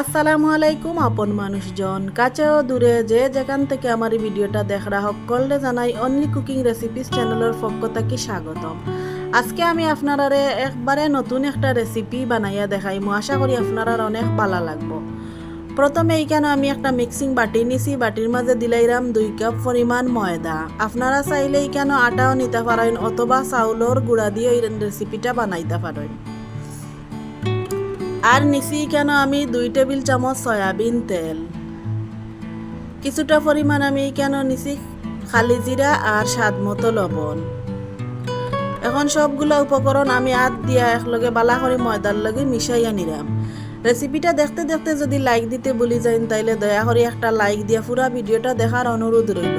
আসসালামু আলাইকুম, আপন মানুষজন। কাছে ও দূরে যে যেখান থেকে আমার এই ভিডিওটা দেখরা সকলে জানাই অনলি কুকিং রেসিপিস চ্যানেলের পক্ষ থেকে স্বাগতম। আজকে আমি আপনারারে একবারে নতুন একটা রেসিপি বানাইয়া দেখাইমু। আশা করি আপনারার অনেক ভালো লাগবো। প্রথমে এইখানে আমি একটা মিক্সিং বাটি নিছি। বাটির মাঝে দিলাইরাম দুই কাপ পরিমাণ ময়দা। আপনারা চাইলে এইখানে আটাও নিতে পারেন অথবা চাউলের গুঁড়া দিয়ে এই রেসিপিটা বানাইতে পারেন। আর নিছি কেন আমি দুই টেবিল চামচ সয়াবিন তেল। কিছুটা পরিমাণ আমি কেন নিছি খালি জিরা আর স্বাদ মতো লবণ। এখন সবগুলো উপকরণ আমি আত দিয়া একলগে বালা করে ময়দার লগে মিশাইয়া নিলাম রেসিপিটা দেখতে দেখতে যদি লাইক দিতে বলি যাইন তাইলে দয়া করে একটা লাইক দিয়া পুরা ভিডিওটা দেখার অনুরোধ রইল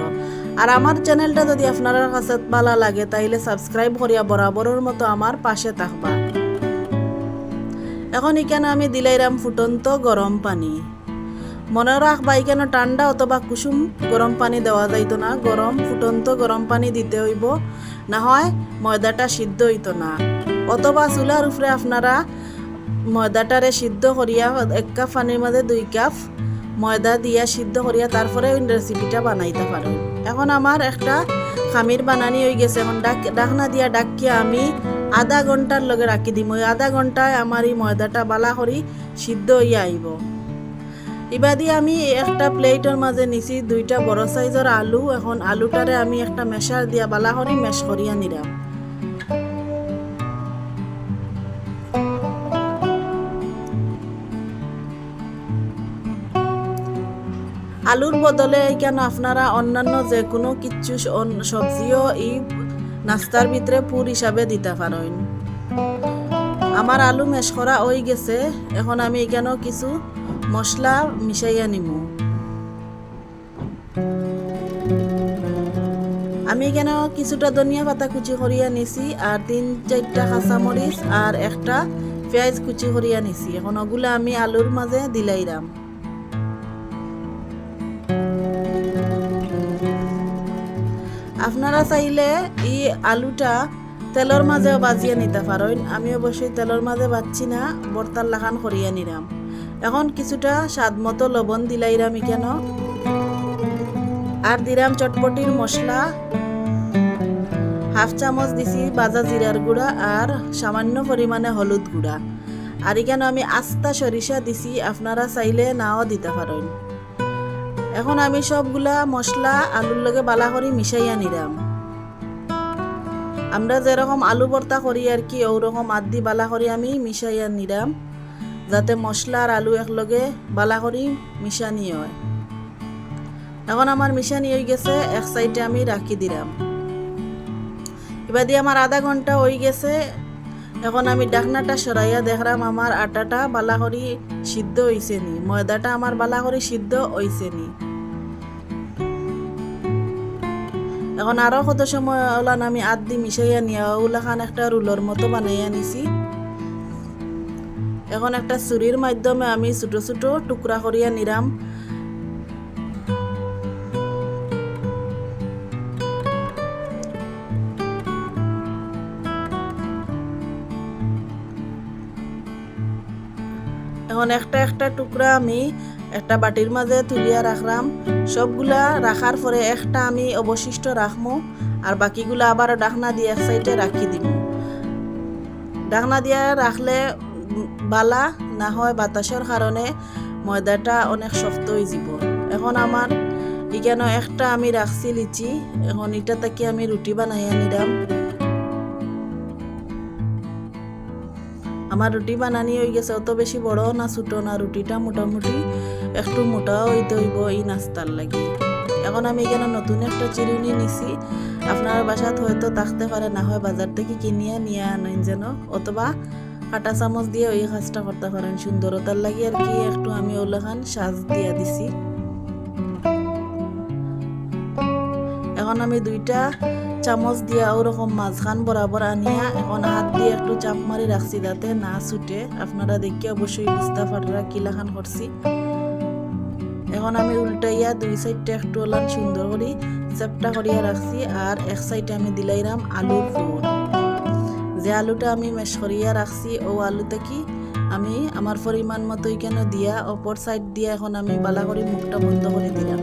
আর আমার চ্যানেলটা যদি আপনার কাছে ভালো লাগে তাইলে সাবস্ক্রাইব করিয়া বরাবরের মতো আমার পাশে থাকবা। এখন এখানে আমি দিলাইরাম ফুটন্ত গরম পানি। মনে রাখবা এখানে ঠান্ডা অথবা কুসুম গরম পানি দেওয়া যাইতো না। গরম, ফুটন্ত গরম পানি দিতে হইব। না হয় ময়দাটা সিদ্ধ হইতো না। অথবা চুলার উপরে আপনারা ময়দাটারে সিদ্ধ করিয়া এক কাপ পানির মধ্যে দুই কাপ ময়দা দিয়া সিদ্ধ করিয়া তারপরে ওই রেসিপিটা বানাইতে পারেন। এখন আমার একটা খামির বানানি হয়ে গেছে। এখন ডাক ডাকনা দিয়া ডাকিয়া আমি আধা ঘণ্টার লগে রাখি দিম। ওই আধা ঘন্টায় আমার এই ময়দাটা বালা করি সিদ্ধ হইয়া আইব দিয়ে আমি একটা প্লেটের মাঝে নিছি দুইটা বড় সাইজের আলু, এখন আলুটারে আমি একটা মেশার দিয়া বালা করি মেশ করিয়া নিলাম আলুর বদলে কেন আপনারা অন্যান্য যে কোনো কিচ্ছু সবজিও এই নাস্তার ভিতরে পুর হিসাবে দিতে পারেন। আমার আলু মেশ করা হয়ে গেছে, এখন আমি এখানেও কিছু মশলা মিশাইয়া নিব। আমি এখানেও কিছুটা ধনিয়া পাতা কুচি করিয়া নিছি, আর তিন চারটা কাঁচামরিচ আর একটা পেঁয়াজ কুচি করিয়া নিছি। এখন ওগুলা আমি আলুর মাঝে দিলাইরাম। আপনারা চাইলে এই আলুটা তেলের মাঝেও বাজিয়ে নিতে পারেন। আমি অবশ্যই তেলের মাঝে বাচ্ছি না বর্তার লাখান করিয়া নিলাম এখন কিছুটা স্বাদ মতো লবণ দিলাইরাম কেন আর দিলাম চটপটির মশলা হাফ চামচ দিছি বাজা জিরার গুঁড়া আর সামান্য পরিমাণে হলুদ গুঁড়া। আর এখানে আমি আস্তা সরিষা দিছি, আপনারা চাইলে নাও দিতে পারেন। এখন আমি সবগুলা মশলা আলুর লগে বালা করে, মিশাইয়া নিলাম আমরা যেরকম আলু ভর্তা করি আর কি, ওরকম আদি বালা করে আমি, মিশাইয়া নিলাম যাতে মশলা আর আলু একলগে বালা করি মিশানি হয়। এখন আমার মিশানি হয়ে গেছে, এক সাইডে আমি রাখি দিলাম এবার দিয়ে আমার আধা ঘণ্টা হয়ে গেছে, এখন আমি ডাকনাটা সরাইয়া দেখলাম আমার আটাটা বালা করি সিদ্ধ হইছে নি ময়দাটা আমার বালা করে সিদ্ধ হইছে নি এখন আরও কত সময় ওলান আমি আদ দি মিশাইয়া নিয়া ওলাখান একটা রুলর মতো বানাইয়া নিছি। এখন একটা ছুরির মাধ্যমে আমি ছোট ছোট টুকরা করিয়া নিলাম এখন একটা একটা টুকরা আমি একটা বাটির মাঝে তুলিয়া রাখলাম। সবগুলা রাখার পরে একটা আমি অবশিষ্ট রাখমু আর বাকিগুলা আবার ডাকনা দিয়ে এক সাইডে রাখি দিব ডাকনা দিয়ে রাখলে বালা না হয় বাতাসের কারণে ময়দাটা অনেক শক্ত হয়ে যাব। এখন আমার এখানে একটা আমি রাখছি লিচি। এখন এটা থেকে আমি রুটি বানাইয়া নিলাম। আমার রুটি বানানি হয়ে গেছে, অত বেশি বড় না, ছোটো না, রুটিটা মোটামুটি একটু মোটাও হইতে হইব এই নাস্তার লাগে। এখন আমি এখানে নতুন একটা চিরুনি নিছি। আপনার বাসাত হয়তো থাকতে পারে না হয় বাজার থেকে কিনিয়া নিয়ে আনেন যেন, অথবা কাটা চামচ দিয়ে ওই কাজটা করতে পারেন সুন্দরতার লাগে আর কি, একটু আমি ওলাখান সাজ দিয়া দিছি। এখন আমি দুইটা চামচ দিয়া ওরকম মাঝখান বরাবর আনিয়া এখন হাত দিয়ে একটু চাপ মারি রাখছি যাতে না ছুটে। আপনারা দেখি অবশ্যই বুঝতে পাররা কিলাখান করছি। এখন আমি উল্টাইয়া দুই সাইডটা একটু ওলান সুন্দর করি, চেপটা করিয়া রাখছি আর এক সাইডে আমি দিলাইরাম আলুর ফুল যে আলুটা আমি মেশ করিয়া রাখছি, ও আলুতে কি আমি আমার পরিমাণ মতো কেন দিয়া অপর সাইড দিয়া এখন আমি বালা করে মুখটা বন্ধ করে দিলাম।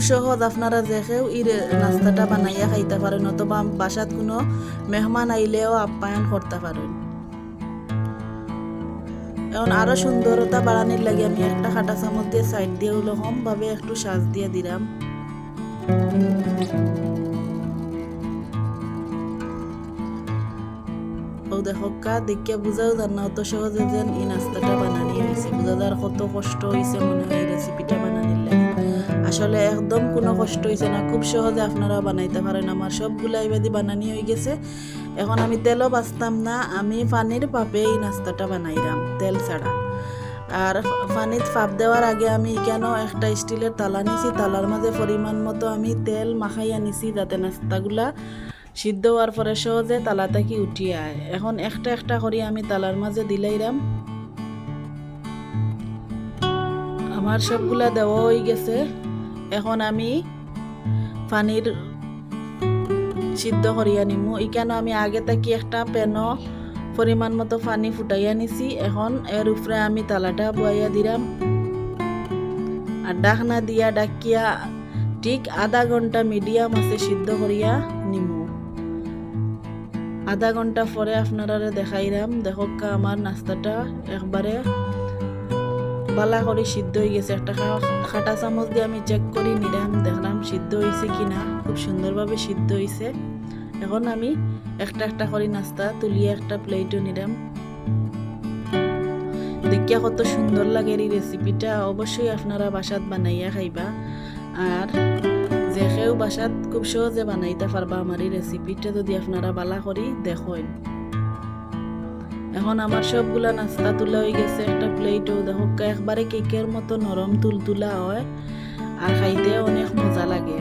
সহজ আপনারা দেখেও এই নাস্তাটা বানাইয়া খাইতে পারেন অথবা বাসাত কোনো মেহমান আইলেও আপ্যায়ন করতে পারেন এখন আরও সুন্দরতা বাড়ানোর লাগে আমি একটা খাটা চামচ দিয়ে সাইড দিয়ে ওরকম ভাবে একটু সাজ দিয়ে দিলাম ও দেখো, কা দেখে বুঝাও যান না অত সহজে যেন এই নাস্তাটা বানানি হয়েছে বোঝা যার কত কষ্ট হয়েছে মনে হয় রেসিপিটা আসলে একদম কোনো কষ্ট হয়েছে না। খুব সহজে আপনারা বানাইতে পারেন। আমার সবগুলো এবাদি বানানি হয়ে গেছে। এখন আমি তেলও বাঁচতাম না। আমি পানির পাপে এই নাস্তাটা বানাইলাম, তেল ছাড়া। আর পানিত ফাপ দেওয়ার আগে আমি কেন একটা স্টিলের তালা নিছি? তালার মাঝে পরিমাণ মতো আমি তেল মাখাইয়া নিছি যাতে নাস্তাগুলা সিদ্ধ হওয়ার পরে সহজে তালা থাকি উঠিয়ে আয়। এখন একটা একটা করে আমি তালার মাঝে দিলাইরাম আমার সবগুলা দেওয়া হয়ে গেছে। এখন আমি পানির সিদ্ধ করিয়া নিমু ইকানো আমি আগে থাকি একটা প্যানও পরিমাণ মতো পানি ফুটাইয়া নিছি এখন এর উপরে আমি তালাটা বয়াইয়া দিলাম আর ডাকনা দিয়া ডাকিয়া ঠিক আধা ঘণ্টা মিডিয়াম আছে সিদ্ধ করিয়া নিমু। আধা ঘণ্টা পরে আপনারা দেখাইলাম দেখকা আমার নাস্তাটা একবারে বালা করে সিদ্ধ হয়ে গেছে। একটা খাটা চামচ দিয়ে আমি চেক করি, নিলাম, দেখলাম সিদ্ধ হয়েছে কি না খুব সুন্দরভাবে সিদ্ধ হয়েছে। এখন আমি একটা একটা করে নাস্তা তুলিয়ে একটা প্লেটও নিলাম। দেখিয়া কত সুন্দর লাগে এই রেসিপিটা অবশ্যই আপনারা বাসাত বানাইয়া খাইবা। আর যে কেউ বাসাত খুব সহজে বানাইতে পারবা আমার এই রেসিপিটা যদি আপনারা বালা করি দেখেন। এখন আমার সবগুলা নাস্তা তুলা হয়ে গেছে, একটা প্লেটও দেখো, একবারে কেকের মতো নরম তুলতুলা হয়, আর খাইতে অনেক মজা লাগে।